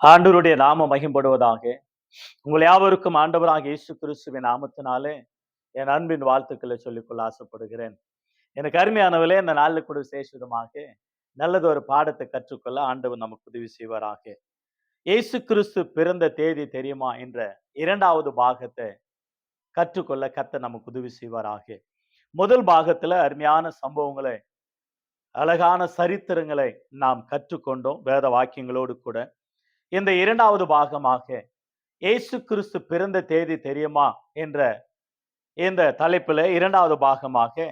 ஆண்டவருடைய நாம மகிம்படுவதாக. உங்கள் யாவருக்கும் ஆண்டவராக இயேசு கிறிஸ்துவின் நாமத்தினாலே என் அன்பின் வாழ்த்துக்களை சொல்லிக்கொள்ள ஆசைப்படுகிறேன். எனக்கு அருமையானவர்களே இந்த நாளில் கூட விசேஷமாக நல்லது ஒரு பாடத்தை கற்றுக்கொள்ள ஆண்டவர் நமக்கு உதவி செய்வாராக. இயேசு கிறிஸ்து பிறந்த தேதி தெரியுமா என்ற இரண்டாவது பாகத்தை கற்றுக்கொள்ள கத்த நமக்கு உதவி செய்வாராக. முதல் பாகத்துல அருமையான சம்பவங்களை அழகான சரித்திரங்களை நாம் கற்றுக்கொண்டோம். வேத வாக்கியங்களோடு கூட. இந்த இரண்டாவது பாகமாக இயேசு கிறிஸ்து பிறந்த தேதி தெரியுமா என்ற இந்த தலைப்பில் இரண்டாவது பாகமாக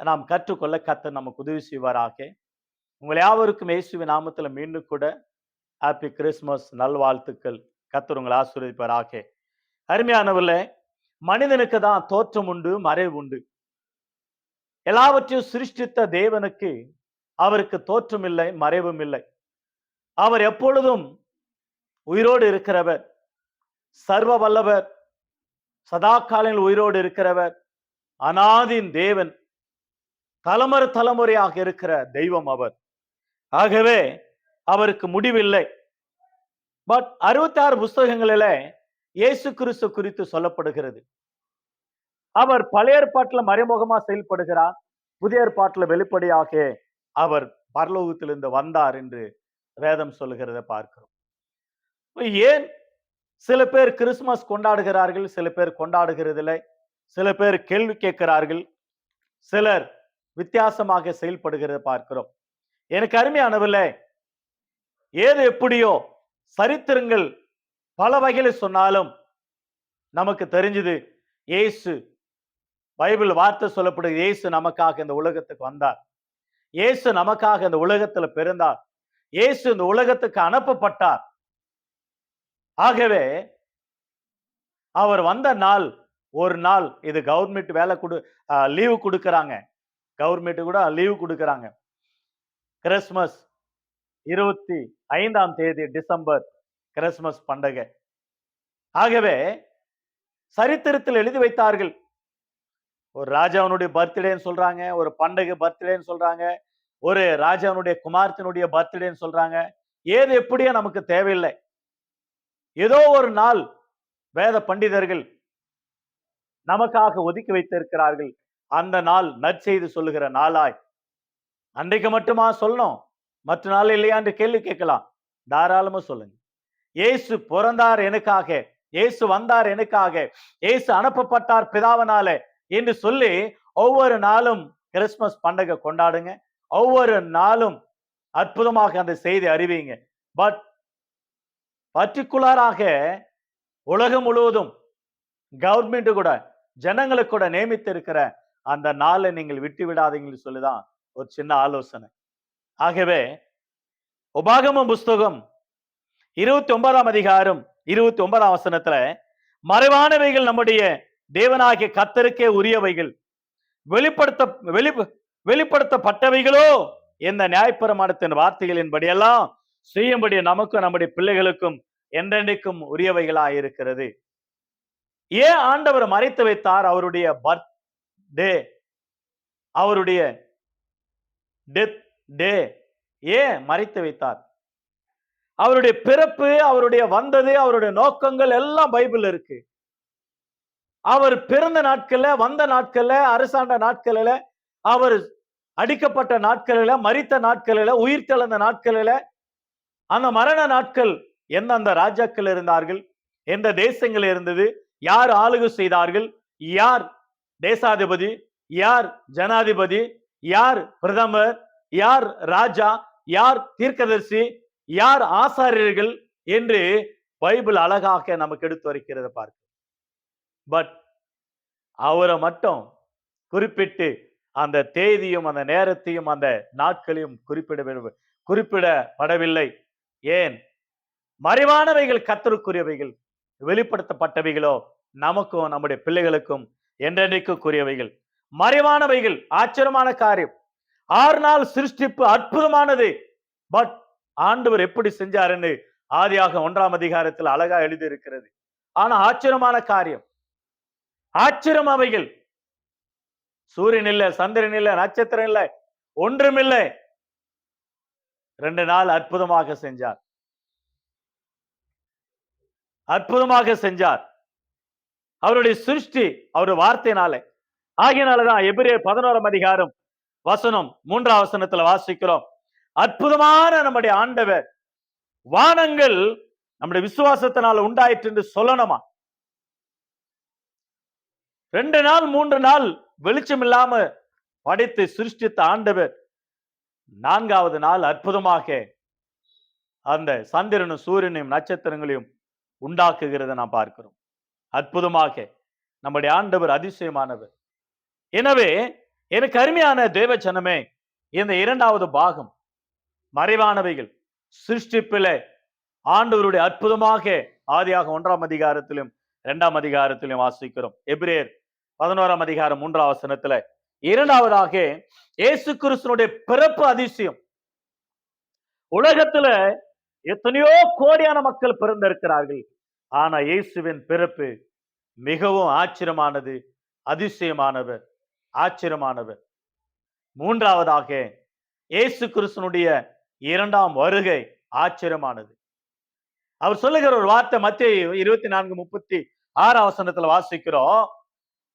நாம் கற்றுக்கொள்ள கத்த நமக்கு உதவி செய்வாராக. உங்கள் யாவருக்கும் இயேசுவி நாமத்தில் மீண்டும் கூட ஹாப்பி கிறிஸ்மஸ் நல்வாழ்த்துக்கள். கத்தர் உங்களை ஆசீர்வதிப்பாராக. அருமையானவர்களே மனிதனுக்கு தான் தோற்றம் உண்டு மறைவு உண்டு. எல்லாவற்றையும் சிருஷ்டித்த தேவனுக்கு அவருக்கு தோற்றம் இல்லை மறைவும் இல்லை. அவர் எப்பொழுதும் உயிரோடு இருக்கிறவர். சர்வ வல்லவர். சதா காலங்களில் உயிரோடு இருக்கிறவர். அனாதின் தேவன். தலைமுறை தலைமுறையாக இருக்கிற தெய்வம் அவர். ஆகவே அவருக்கு முடிவில்லை. பட் அறுபத்தி ஆறு புஸ்தகங்களில இயேசு கிறிஸ்து குறித்து சொல்லப்படுகிறது. அவர் பழைய ஏற்பாட்டில் மறைமுகமா செயல்படுகிறார். புதிய ஏற்பாட்டில் வெளிப்படையாக அவர் பரலோகத்திலிருந்து வந்தார் என்று வேதம் சொல்லுகிறத பார்க்கிறோம். ஏன் சில பேர் கிறிஸ்துமஸ் கொண்டாடுகிறார்கள் சில பேர் கொண்டாடுகிறதில்லை சில பேர் கேள்வி கேட்கிறார்கள் சிலர் வித்தியாசமாக செயல்படுகிறத பார்க்கிறோம். எனக்கு அருமையானவில்லை ஏது எப்படியோ சரித்திரங்கள் பல வகையில சொன்னாலும் நமக்கு தெரிஞ்சது ஏசு பைபிள் வார்த்தை சொல்லப்படுது இயேசு நமக்காக இந்த உலகத்துக்கு வந்தார். இயேசு நமக்காக இந்த உலகத்துல பிறந்தார். இயேசு இந்த உலகத்துக்கு அனுப்பப்பட்டார். ஆகவே அவர் வந்த நாள் ஒரு நாள் இது கவர்மெண்ட் வேலை கொடு லீவு கொடுக்குறாங்க. கவர்மெண்ட் கூட லீவு கொடுக்குறாங்க. கிறிஸ்மஸ் இருபத்தி ஐந்தாம் தேதி டிசம்பர் கிறிஸ்மஸ் பண்டிகை. ஆகவே சரித்திரத்தில் எழுதி வைத்தார்கள். ஒரு ராஜாவனுடைய பர்த்டேன்னு சொல்றாங்க ஒரு பண்டிகை பர்த்டேன்னு சொல்றாங்க ஒரு ராஜாவனுடைய குமார்த்தனுடைய பர்த்டேன்னு சொல்றாங்க. ஏது எப்படியோ நமக்கு தேவையில்லை. ஏதோ ஒரு நாள் வேத பண்டிதர்கள் நமக்காக ஒதுக்கி வைத்திருக்கிறார்கள். அந்த நாள் நற்செய்து சொல்லுகிற நாளாய். அன்றைக்கு மட்டுமா சொல்லணும்? மற்ற நாள் இல்லையா என்று கேள்வி கேட்கலாம். தாராளமா சொல்லுங்க. இயேசு பிறந்தார் எனக்காக இயேசு வந்தார் எனக்காக இயேசு அனுப்பப்பட்டார் பிதாவனால என்று சொல்லி ஒவ்வொரு நாளும் கிறிஸ்துமஸ் பண்டிகை கொண்டாடுங்க. ஒவ்வொரு நாளும் அற்புதமாக அந்த செய்தி அறிவிங்க. பட் பர்டிகுலராக உலகம் முழுவதும் கவர்மெண்ட் கூட ஜனங்களுக்கு கூட நியமித்து இருக்கிற அந்த நாளை நீங்கள் விட்டு விடாதீங்கன்னு சொல்லிதான் ஒரு சின்ன ஆலோசனை. ஆகவே உபாகம புஸ்தகம் இருபத்தி ஒன்பதாம் அதிகாரம் இருபத்தி ஒன்பதாம் வசனத்துல மறைவானவைகள் நம்முடைய தேவனாகிய கத்தருக்கே உரியவைகள். வெளிப்படுத்த வெளி வெளிப்படுத்தப்பட்டவைகளோ? இந்த நியாயப்பிரமாணத்தின் வார்த்தைகளின்படியெல்லாம் செய்யும்படி நமக்கும் நம்முடைய பிள்ளைகளுக்கும் என்றென்றைக்கும் உரியவைகளா இருக்கிறது ஏன் ஆண்டவர் மறைத்து வைத்தார் அவருடைய பர்த் டே அவருடைய டெத் டே. ஏன் மறைத்து வைத்தார்? அவருடைய பிறப்பு அவருடைய வந்தது அவருடைய நோக்கங்கள் எல்லாம் பைபிள் இருக்கு. அவர் பிறந்த நாட்கள்ல வந்த நாட்கள்ல அரசாண்ட நாட்களில அவர் அடிக்கப்பட்ட நாட்களில மறித்த நாட்களில உயிர் தெழுந்த நாட்களில அந்த மரண நாட்கள் எந்தெந்த ராஜாக்கள் இருந்தார்கள்? எந்த தேசங்கள் இருந்தது? யார் ஆளுகை செய்தார்கள்? யார் தேசாதிபதி? யார் ஜனாதிபதி? யார் பிரதமர்? யார் ராஜா? யார் தீர்க்கதர்சி? யார் ஆசாரியர்கள்? என்று பைபிள் அழகாக நமக்கு எடுத்து வருகிறத பார்க்க பட் அவரை மட்டும் குறிப்பிட்டு அந்த தேதியும் அந்த நேரத்தையும் அந்த நாட்களையும் குறிப்பிட குறிப்பிடப்படவில்லை. ஏன்? மறைவானவைகள் கத்தருக்குரியவைகள் வெளிப்படுத்தப்பட்டவைகளோ நமக்கும் நம்முடைய பிள்ளைகளுக்கும் என்றென்றைக்குரியவைகள் மறைவானவைகள் ஆச்சரியமான காரியம். ஆறு நாள் சிருஷ்டிப்பு அற்புதமானது. பட் ஆண்டவர் எப்படி செஞ்சாருன்னு ஆதியாக ஒன்றாம் அதிகாரத்தில் அழகா எழுதியிருக்கிறது. ஆனா ஆச்சரியமான காரியம். ஆச்சரியம் அவைகள். சூரியன் இல்ல சந்திரன் இல்ல நட்சத்திரம் இல்ல ஒன்றுமில்லை ரெண்டு நாள் அற்புதமாக செஞ்சார். அற்புதமாக செஞ்சார். அவருடைய சிருஷ்டி அவருடைய வார்த்தையினாலே. ஆகியனாலதான் எபிரே பதினோராம் அதிகாரம் வசனம் மூன்றாம் வசனத்துல வாசிக்கிறோம். அற்புதமான நம்முடைய ஆண்டவர் வானங்கள் நம்முடைய விசுவாசத்தினால உண்டாயிற்று என்று சொல்லணுமா? ரெண்டு நாள் மூன்று நாள் வெளிச்சம் இல்லாம படைத்து சிருஷ்டித்த ஆண்டவர் நான்காவது நாள் அற்புதமாக அந்த சந்திரனும் சூரியனையும் நட்சத்திரங்களையும் உண்டாக்குகிறத நாம் பார்க்கிறோம். அற்புதமாக நம்முடைய ஆண்டவர் அதிசயமானவர். எனவே எனக்கு அருமையான தேவச்சனமே இந்த இரண்டாவது பாகம் மறைவானவைகள் சிருஷ்டிப்பிலே ஆண்டவருடைய அற்புதமாக ஆதியாக ஒன்றாம் அதிகாரத்திலும் இரண்டாம் அதிகாரத்திலும் வாசிக்கிறோம். எபிரேயர் பதினோராம் அதிகாரம் மூன்றாம் வசனத்துல இரண்டாவதாக இயேசு கிறிஸ்துனுடைய பிறப்பு அதிசயம். உலகத்துல எத்தனையோ கோடியான மக்கள் பிறந்திருக்கிறார்கள். ஆனா இயேசுவின் பிறப்பு மிகவும் ஆச்சரியமானது அதிசயமானவர் ஆச்சரியமானவர். மூன்றாவதாக இயேசு கிறிஸ்துனுடைய இரண்டாம் வருகை ஆச்சரியமானது. அவர் சொல்லுகிற ஒரு வார்த்தை மத்திய இருபத்தி நான்கு முப்பத்தி ஆறாம் வசனத்துல வாசிக்கிறோம்.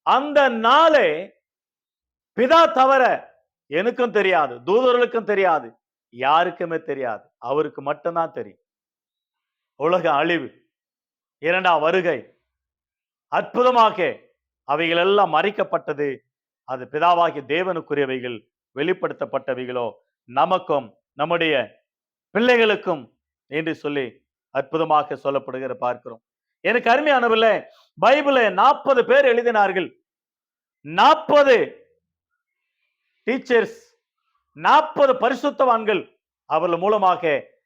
அந்த நாளே பிதா தவிர எனக்கும் தெரியாது தூதர்களுக்கும் தெரியாது யாருக்குமே தெரியாது. அவருக்கு மட்டும்தான் தெரியும். உலக அழிவு இரண்டாம் வருகை அற்புதமாக அவைகள் எல்லாம் மறைக்கப்பட்டது அது பிதாவாகிய தேவனுக்குரியவைகள் வெளிப்படுத்தப்பட்டவைகளோ நமக்கும் நம்முடைய பிள்ளைகளுக்கும் என்று சொல்லி அற்புதமாக சொல்லப்படுகிற பார்க்கிறோம். எனக்கு அருமையானவில்லை பைபிளை நாற்பது பேர் எழுதினார்கள். நாற்பது டீச்சர்ஸ் நாற்பது பரிசுத்தவான்கள் அவர்கள் மூலமாக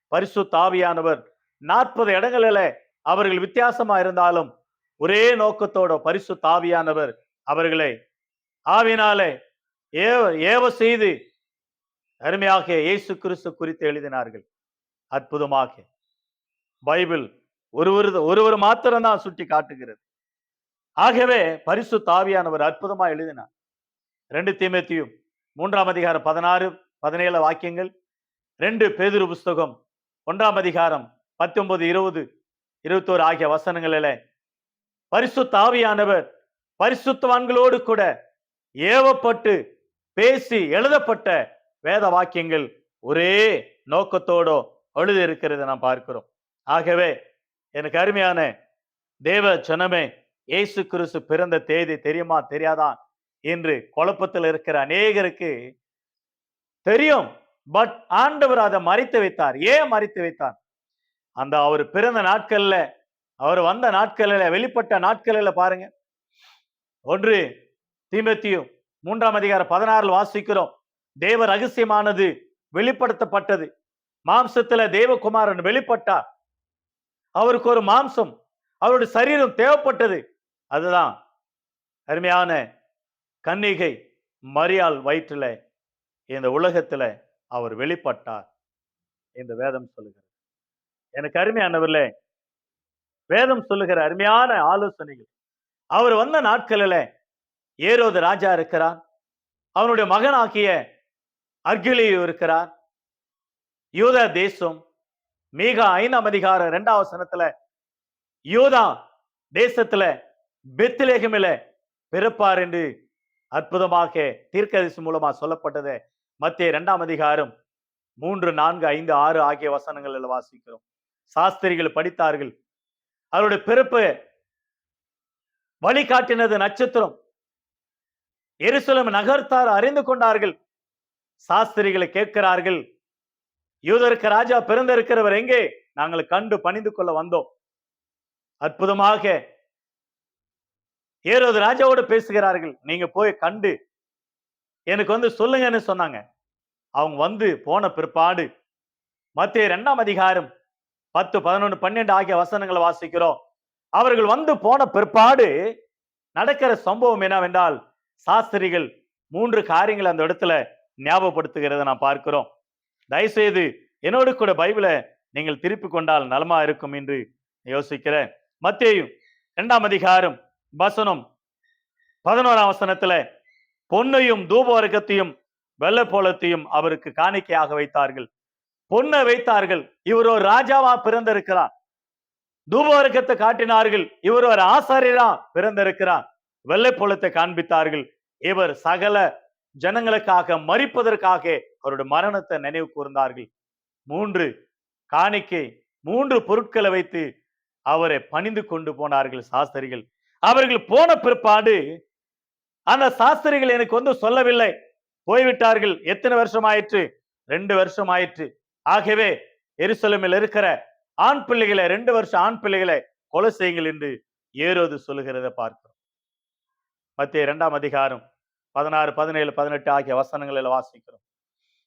பரிசுத்த ஆவியானவர். நாற்பது இடங்களில அவர்கள் வித்தியாசமா இருந்தாலும் ஒரே நோக்கத்தோட பரிசுத்த ஆவியானவர் அவர்களை ஆவினாலே ஏவ ஏவ செய்து அருமையாக இயேசு கிறிஸ்து குறித்து எழுதினார்கள். அற்புதமாக. பைபிள் ஒருவர் ஒருவர் மாத்திரம்தான் சுட்டி காட்டுகிறது. ஆகவே பரிசு தாவியானவர் அற்புதமா எழுதினார். ரெண்டு தீமேத்தியும் மூன்றாம் அதிகாரம் பதினாறு பதினேழு வாக்கியங்கள். ரெண்டு பேதுரு புஸ்தகம் ஒன்றாம் அதிகாரம் பத்தொன்பது இருபது இருபத்தோரு ஆகிய வசனங்களில பரிசுத்த ஆவியானவர் பரிசுத்தவான்களோடு கூட ஏவப்பட்டு பேசி எழுதப்பட்ட வேத வாக்கியங்கள் ஒரே நோக்கத்தோட எழுதி இருக்கிறதை நாம் பார்க்கிறோம். ஆகவே எனக்கு அருமையான தேவ ஜனமே இயேசு கிறிஸ்து பிறந்த தேதி தெரியுமா தெரியாதான் என்று குழப்பத்தில் இருக்கிற அநேகருக்கு தெரியும். பட் ஆண்டவர் அதை மறைத்து வைத்தார். ஏன் மறைத்து வைத்தார்? அந்த அவர் பிறந்த நாட்கள்ல அவர் வந்த நாட்களில் வெளிப்பட்ட நாட்களில் பாருங்க. ஒன்று தீமத்தியும் மூன்றாம் அதிகாரம் பதினாறில் வாசிக்கிறோம். தேவ ரகசியமானது வெளிப்படுத்தப்பட்டது. மாம்சத்துல தேவகுமாரன் வெளிப்பட்டார். அவருக்கு ஒரு மாம்சம் அவருடைய சரீரம் தேவைப்பட்டது. அதுதான் அருமையான கன்னிகை மரியால் வயிற்றுல இந்த உலகத்துல அவர் வெளிப்பட்டார் இந்த வேதம் சொல்லுகிறது. எனக்கு அருமையானவர்களே வேதம் சொல்லுகிற அருமையான ஆலோசனைகள். அவர் வந்த நாட்களில் ஏரோது ராஜா இருக்கிறார். அவனுடைய மகனாகிய அர்கிலியு இருக்கிறார். யூத தேசம் மீகா ஐந்தாம் அதிகாரம் ரெண்டாவது வசனத்துல யூதா தேசத்துல பெத்திலேகமில பிறப்பார் என்று அற்புதமாக தீர்க்கதரிசி மூலமா சொல்லப்பட்டது. மத்திய இரண்டாம் அதிகாரம் மூன்று நான்கு ஐந்து ஆறு ஆகிய வசனங்களில் வாசிக்கிறோம். சாஸ்திரிகள் படித்தார்கள். அவருடைய பிறப்பு வழிகாட்டினது நட்சத்திரம். எருசலம் நகர்த்தார் அறிந்து கொண்டார்கள். சாஸ்திரிகளை கேட்கிறார்கள். யூதருக்கு ராஜா பிறந்திருக்கிறவர் எங்கே? நாங்கள் கண்டு பணிந்து கொள்ள வந்தோம். அற்புதமாக ஏரோது ராஜாவோட பேசுகிறார்கள். நீங்க போய் கண்டு. எனக்கு வந்து சொல்லுங்கன்னு சொன்னாங்க. அவங்க வந்து போன பிற்பாடு மத்திய இரண்டாம் அதிகாரம் பத்து பதினொன்று பன்னெண்டு ஆகிய வசனங்களை வாசிக்கிறோம். அவர்கள் வந்து போன பிற்பாடு நடக்கிற சம்பவம் என்னவென்றால் சாஸ்திரிகள் மூன்று காரியங்கள் அந்த இடத்துல ஞாபகப்படுத்துகிறத நான் பார்க்கிறோம். தயவுசெய்து என்னோடு கூட பைபிளை நீங்கள் திருப்பி கொண்டால் நலமா இருக்கும் என்று யோசிக்கிறேன். மத்தியும் இரண்டாம் அதிகாரம் வசனம் பதினோராம் வசனத்துல பொன்னையும் தூபவர்க்கத்தையும் வெள்ளப்போலத்தையும் அவருக்கு காணிக்கையாக வைத்தார்கள். பொன்னை வைத்தார்கள். இவர் ஒரு ராஜாவா பிறந்திருக்கிறார். தூபவர்க்கத்தை காட்டினார்கள். இவர் ஒரு ஆசாரியரா பிறந்திருக்கிறார். வெள்ளை போலத்தை காண்பித்தார்கள். இவர் சகல ஜனங்களுக்காக மறிப்பதற்காக அவருடைய மரணத்தை நினைவு கூர்ந்தார்கள். மூன்று காணிக்கை மூன்று பொருட்களை வைத்து அவரை பணிந்து கொண்டு போனார்கள் சாஸ்திரிகள். அவர்கள் போன பிற்பாடு அந்த சாஸ்திரிகள் எனக்கு வந்து சொல்லவில்லை. போய்விட்டார்கள். எத்தனை வருஷம் ஆயிற்று ரெண்டு வருஷம் ஆயிற்று ஆகவே எருசலமில் இருக்கிற ஆண் பிள்ளைகளை ரெண்டு வருஷம் ஆண் பிள்ளைகளை கொலை செய்யுங்கள் என்று ஏரோது சொல்லுகிறத பார்க்கிறோம். மத்திய இரண்டாம் அதிகாரம் பதினாறு பதினேழு பதினெட்டு ஆகிய வசனங்களில் வாசிக்கிறோம்.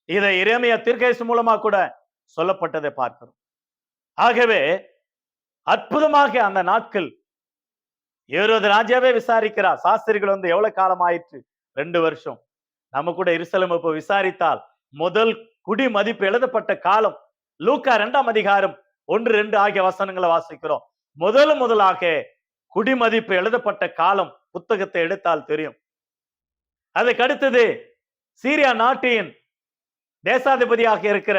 இதை இறைமையா தீர்க்கேசு மூலமா கூட சொல்லப்பட்டதை பார்க்கிறோம். ஆகவே அற்புதமாக அந்த நாட்கள் ஏரோது ராஜாவே விசாரிக்கிறார். சாஸ்திரிகள் வந்து எவ்வளவு காலம் ஆயிற்று ரெண்டு வருஷம். நம்ம கூட இருசலம் இப்ப விசாரித்தால் முதல் குடி மதிப்பு எழுதப்பட்ட காலம் லூக்கா இரண்டாம் அதிகாரம் ஒன்று ரெண்டு ஆகிய வசனங்களை வாசிக்கிறோம். முதல் முதலாக குடிமதிப்பு எழுதப்பட்ட காலம் புத்தகத்தை எடுத்தால் தெரியும். அதுக்கு அடுத்தது சீரியா நாட்டின் தேசாதிபதியாக இருக்கிற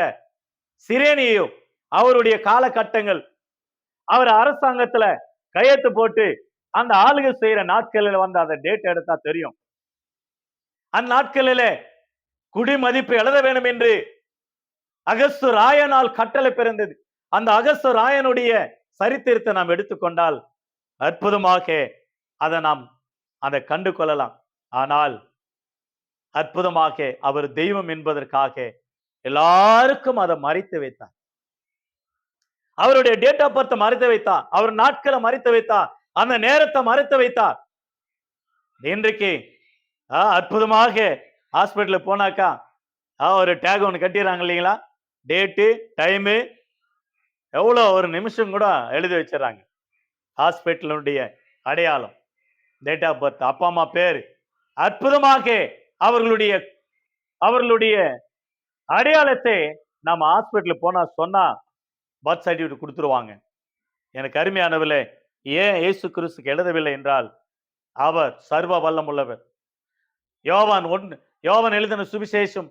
சிரேனியோ அவருடைய காலகட்டங்கள். அவர் அரசாங்கத்துல கையெழுத்து போட்டு அந்த ஆளுக செய்யற நாட்களில் வந்து அந்த டேட் எடுத்தா தெரியும். அந்நாட்களிலே குடிமதிப்பு எழுத வேண்டும் என்று அகஸ்து ராயனால் கட்டளை பிறந்தது. அந்த அகஸ்து ராயனுடைய சரித்திரத்தை நாம் எடுத்துக்கொண்டால் அற்புதமாக அதை நாம் அதை கண்டு கொள்ளலாம். ஆனால் அற்புதமாக அவர் தெய்வம் என்பதற்காக எல்லாருக்கும் அதை மறைத்து வைத்தார். அவருடைய டேட் ஆஃப் பர்த் மறைத்து வைத்தா அவர் நாட்களை மறைத்து வைத்தா அந்த நேரத்தை மறைத்து வைத்தார். இன்றைக்கு ஆ, அற்புதமாக ஹாஸ்பிட்டலுக்கு போனாக்கா ஆ, ஒரு டேக் ஒன்று கட்டிடுறாங்க இல்லைங்களா? டேட்டு டைமு எவ்வளோ ஒரு நிமிஷம் கூட எழுதி வச்சிடறாங்க. ஹாஸ்பிட்டலுடைய அடையாளம் டேட் ஆஃப் பர்த் அப்பா அம்மா பேர். அற்புதமாக அவர்களுடைய அவர்களுடைய அடையாளத்தை நம்ம ஹாஸ்பிட்டலுக்கு போனால் சொன்னால் பர்த் சர்டிஃபிகேட் கொடுத்துருவாங்க. எனக்கு அருமையானவில்லை ஏன் இயேசு கிறிஸ்துக்கு எழுதவில்லை என்றால் அவர் சர்வ வல்லம் உள்ளவர். யோவான் ஒன் யோவான் எழுதின சுவிசேஷம்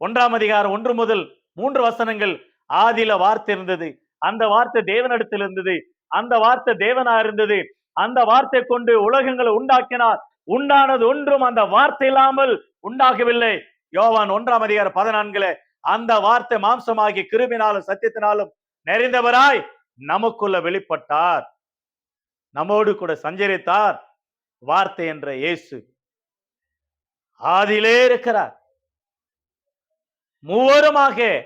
ஒன்றாம் அதிகாரம் ஒன்று முதல் மூன்று வசனங்கள் ஆதியில வார்த்தை இருந்தது. அந்த வார்த்தை தேவனிடத்தில் இருந்தது. அந்த வார்த்தை தேவனா இருந்தது. அந்த வார்த்தை கொண்டு உலகங்களை உண்டாக்கினார். உண்டானது ஒன்றும் அந்த வார்த்தை இல்லாமல் உண்டாகவில்லை. யோவான் ஒன்றாம் அதிகாரம் பதினான்குல அந்த வார்த்தை மாம்சமாகி கிருமினாலும் சத்தியத்தினாலும் நிறைந்தவராய் நமக்குள்ள வெளிப்பட்டார். நம்மோடு கூட சஞ்சரித்தார் வார்த்தை என்ற இயேசு. ஆதியிலே இருக்கிறார். மூவருமாக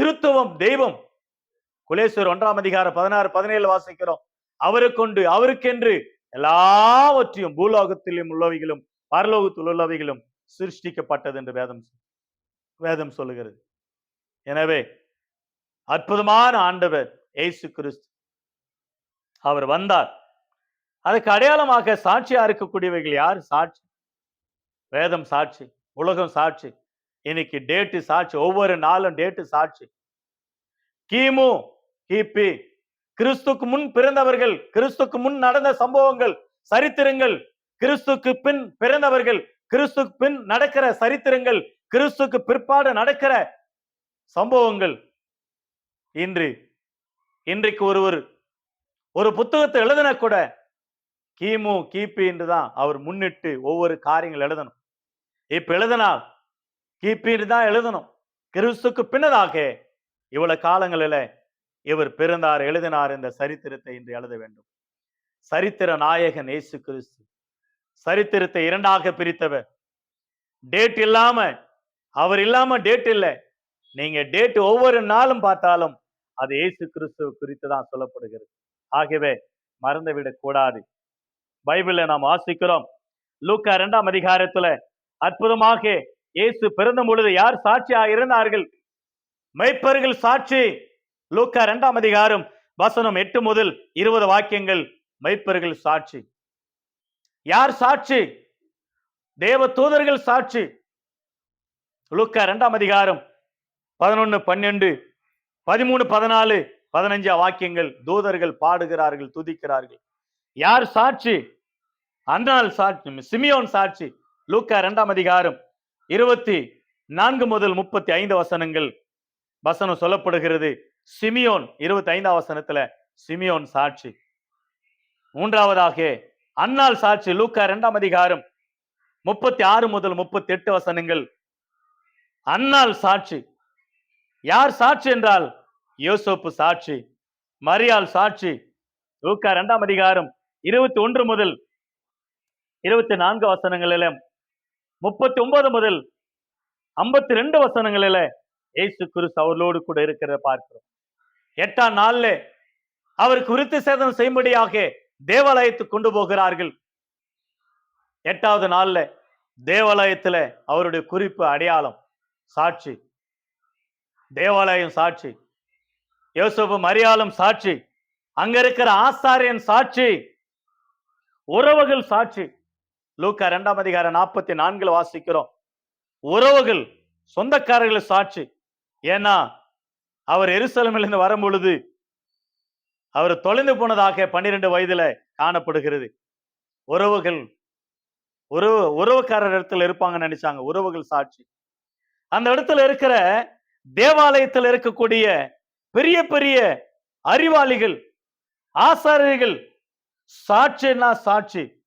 திருத்துவம் தெய்வம். குலேஸ்வர் ஒன்றாம் அதிகார பதினாறு பதினேழு வாசிக்கிறோம். அவருக்கொண்டு அவருக்கென்று எல்லாவற்றையும் பூலோகத்திலும் உள்ளவைகளும் பரலோகத்தில் உள்ளவைகளும் சிருஷ்டிக்கப்பட்டது என்று வேதம் சொல்- வேதம் சொல்லுகிறது. எனவே அற்புதமான ஆண்டவர் இயேசு கிறிஸ்து. அவர் வந்தார். அதுக்கு அடையாளமாக சாட்சியா இருக்கக்கூடியவைகள் யார்? சாட்சி. வேதம் சாட்சி உலகம் சாட்சி. இன்னைக்கு டேட்டு சாட்சி ஒவ்வொரு நாளும் டேட்டு சாட்சி. கிமு கிபி கிறிஸ்துக்கு முன் பிறந்தவர்கள் கிறிஸ்துக்கு முன் நடந்த சம்பவங்கள் சரித்திரங்கள் கிறிஸ்துக்கு பின் பிறந்தவர்கள் கிறிஸ்துக்கு பின் நடக்கிற சரித்திரங்கள் கிறிஸ்துக்கு பிற்பாடு நடக்கிற சம்பவங்கள். இன்று இன்றைக்கு ஒருவர் ஒரு புத்தகத்தை எழுதின கூட கிமு கிபி என்றுதான் அவர் முன்னிட்டு ஒவ்வொரு காரியங்கள் எழுதணும். இப்ப எழுதினால் கிபி தான் எழுதணும். கிறிஸ்துக்கு பின்னதாக இவ்வளவு காலங்களில் இவர் பிறந்தார் எழுதினார் இந்த சரித்திரத்தை இன்று எழுத வேண்டும். சரித்திர நாயகன் இயேசு கிறிஸ்து. சரித்திரத்தை இரண்டாக பிரித்தவர். டேட் இல்லாம அவர் இல்லாம டேட் இல்லை. நீங்க டேட் ஒவ்வொரு நாளும் பார்த்தாலும் அது இயேசு கிறிஸ்து குறித்து தான் சொல்லப்படுகிறது. ஆகவே மறந்துவிடக் கூடாது. பைபிளை நாம் வாசிக்கிறோம். லூக்கா இரண்டாம் அதிகாரத்துல அற்புதமாக இயேசு பிறந்த பொழுது யார் சாட்சியா இருந்தார்கள்? மெய்ப்பர்கள் சாட்சி. லூக்கா இரண்டாம் அதிகாரம் வசனம் எட்டு முதல் இருபது வாக்கியங்கள் மெய்ப்பர்கள் சாட்சி. யார் சாட்சி? தேவ தூதர்கள் சாட்சி. லூக்கா இரண்டாம் அதிகாரம் பதினொன்னு பன்னெண்டு பதிமூணு பதினாலு பதினஞ்சா வாக்கியங்கள் தூதர்கள் பாடுகிறார்கள் துதிக்கிறார்கள். யார் சாட்சி? அன்றால் சாட்சி சிமியோன் சாட்சி லூக்கா இரண்டாம் அதிகாரம் இருபத்தி நான்கு முதல் முப்பத்தி ஐந்து வசனங்கள். வசனம் சொல்லப்படுகிறது சிமியோன் இருபத்தி ஐந்தாம் வசனத்துல சிமியோன் சாட்சி. மூன்றாவதாக அன்னாள் சாட்சி லூக்கா இரண்டாம் அதிகாரம் முப்பத்தி ஆறு முதல் முப்பத்தி எட்டு வசனங்கள். அன்னாள் சாட்சி யார் சாட்சி என்றால்? யோசோப்பு சாட்சி மரியாள் சாட்சி லூக்கா இரண்டாம் அதிகாரம் இருபத்தி ஒன்று முதல் இருபத்தி நான்கு வசனங்களிலும் முப்பத்தி ஒன்பது முதல் ஐம்பத்தி ரெண்டு வசனங்களில ஏசு குருஸ் அவர்களோடு கூட இருக்கிறத பார்க்கிறோம். எட்டாம் நாள்ல அவருக்கு விருத்தி சேதம் செய்யும்படியாக தேவாலயத்துக்கு கொண்டு போகிறார்கள். எட்டாவது நாள்ல தேவாலயத்துல அவருடைய குறிப்பு அடையாளம் சாட்சி. தேவாலயம் சாட்சி. யோசப்பு மரியாளும் சாட்சி. அங்க இருக்கிற ஆசாரியன் சாட்சி. உறவுகள் சாட்சி. லூக்கா இரண்டாம் அதிகாரம் நாற்பத்தி நான்கில் வாசிக்கிறோம். உறவுகள் சொந்தக்காரர்கள் சாட்சி. ஏன்னா அவர் எருசலமிலிருந்து வரும் பொழுது அவர் தொலைந்து போனதாக பன்னிரெண்டு வயதுல காணப்படுகிறது. உறவுகள் உறவு உறவுக்காரர் இடத்துல இருப்பாங்கன்னு நினைச்சாங்க. உறவுகள் சாட்சி. அந்த இடத்துல இருக்கிற தேவாலயத்தில் இருக்கக்கூடிய பெரிய பெரிய அறிவாளிகள் ஆசாரியர்கள் சாட்சினா சாட்சி.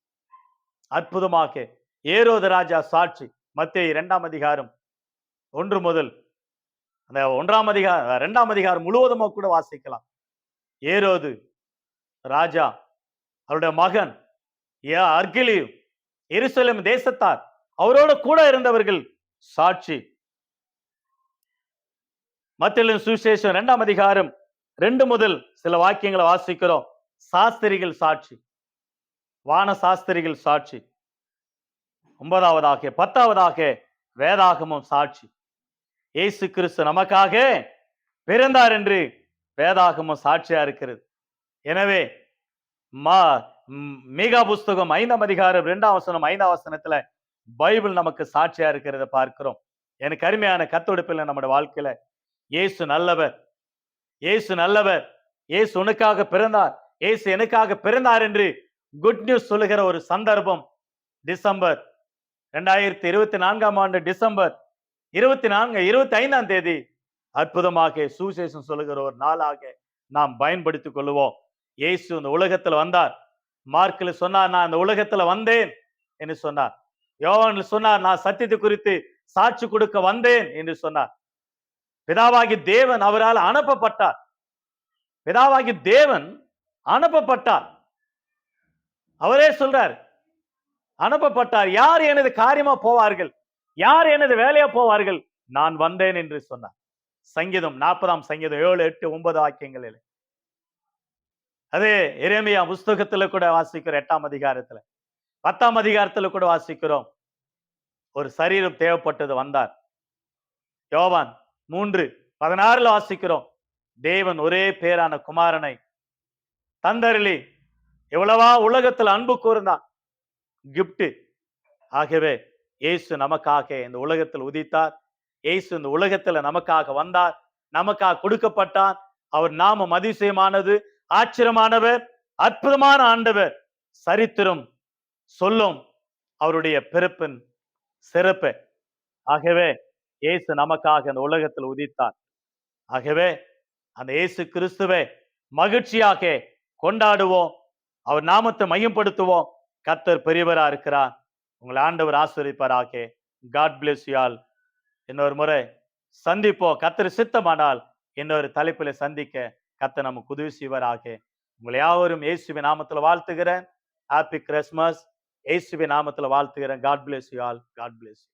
அற்புதமாக. ஏரோத ராஜா சாட்சி. மத்திய இரண்டாம் அதிகாரம் ஒன்று முதல். அந்த ஒன்றாம் அதிகாரம் இரண்டாம் அதிகாரம் முழுவதுமாக கூட வாசிக்கலாம். ஏரோது ராஜா அவருடைய மகன் ஏ அர்கிலியும் எருசலேம் தேசத்தார் அவரோட கூட இருந்தவர்கள் சாட்சி. மத்தியிலும் சுவிசேஷம் இரண்டாம் அதிகாரம் ரெண்டு முதல் சில வாக்கியங்களை வாசிக்கிறோம். சாஸ்திரிகள் சாட்சி. வான சாஸ்திரிகள் சாட்சி. ஒன்பதாவதாக பத்தாவதாக வேதாகமம் சாட்சி. இயேசு கிறிஸ்து நமக்காக பிறந்தார் என்று வேதாகமம் சாட்சியா இருக்கிறது. எனவே மா மேகா புஸ்தகம் ஐந்தாம் அதிகாரம் இரண்டாம் வசனம் ஐந்தாம் வசனத்துல பைபிள் நமக்கு சாட்சியா இருக்கிறத பார்க்கிறோம். எனக்கு அருமையான கத்தொடுப்பில் நம்முடைய வாழ்க்கையில இயேசு நல்லவர் இயேசு நல்லவர் இயேசு உனக்காக பிறந்தார். இயேசு எனக்காக பிறந்தார் என்று குட் நியூஸ் சொல்லுகிற ஒரு சந்தர்ப்பம். டிசம்பர் ரெண்டாயிரத்தி இருபத்தி நான்காம் ஆண்டு டிசம்பர் இருபத்தி நான்கு இருபத்தி ஐந்தாம் தேதி அற்புதமாக சுவிசேஷம் சொல்லுகிற ஒரு நாளாக நாம் பயன்படுத்திக் கொள்ளுவோம். இயேசு இந்த உலகத்துல வந்தார். மார்க்கில் சொன்னார் நான் இந்த உலகத்துல வந்தேன் என்று சொன்னார். யோவானில் சொன்னார் நான் சத்தியத்தை குறித்து சாட்சி கொடுக்க வந்தேன் என்று சொன்னார். பிதாவாகி தேவன் அவரால் அனுப்பப்பட்டார். பிதாவாகி தேவன் அனுப்பப்பட்டார். அவரே சொல்றார் அனுப்பப்பட்டார். யார் எனது காரியமா போவார்கள்? யார் எனது வேலையா போவார்கள்? நான் வந்தேன் என்று சொன்னார். சங்கீதம் நாற்பதாம் சங்கீதம் ஏழு எட்டு ஒன்பது வாக்கியங்களில் அதே எரேமியா புஸ்தகத்துல கூட வாசிக்கிறோம் எட்டாம் அதிகாரத்துல. பத்தாம் அதிகாரத்துல கூட வாசிக்கிறோம். ஒரு சரீரம் தேவைப்பட்டது வந்தார். யோவான் மூன்று பதினாறுல வாசிக்கிறோம். தேவன் ஒரே பேரான குமாரனை தந்தருளி. எவ்வளவா உலகத்துல அன்பு கூர்ந்தான். கிப்ட் ஆகவே இயேசு நமக்காக இந்த உலகத்தில் உதித்தார். இயேசு இந்த உலகத்துல நமக்காக வந்தார். நமக்காக கொடுக்கப்பட்டார். அவர் நாமம் அதிசயமானது ஆச்சரியமானவர் அற்புதமான ஆண்டவர். சரித்திரம் சொல்லும் அவருடைய பிறப்பின் சிறப்பு. ஆகவே இயேசு நமக்காக இந்த உலகத்தில் உதித்தார். ஆகவே அந்த இயேசு கிறிஸ்துவை மகிழ்ச்சியாக கொண்டாடுவோம். அவர் நாமத்தை மையப்படுத்துவோம். கர்த்தர் பெரியவரா இருக்கிறார். உங்களை ஆண்டவர் ஆசிரியப்பாராகே காட் பிளஸ் யூ ஆல் இன்னொரு முறை சந்திப்போம். கர்த்தர் சித்தமானால் இன்னொரு தலைப்பில் சந்திக்க கர்த்தர் நமக்கு உதவி செய்வாராக. உங்களை யாவரும் இயேசுவின் நாமத்துல வாழ்த்துகிறேன். ஹாப்பி கிறிஸ்மஸ் இயேசுவின் நாமத்துல வாழ்த்துகிறேன். God bless you all God bless you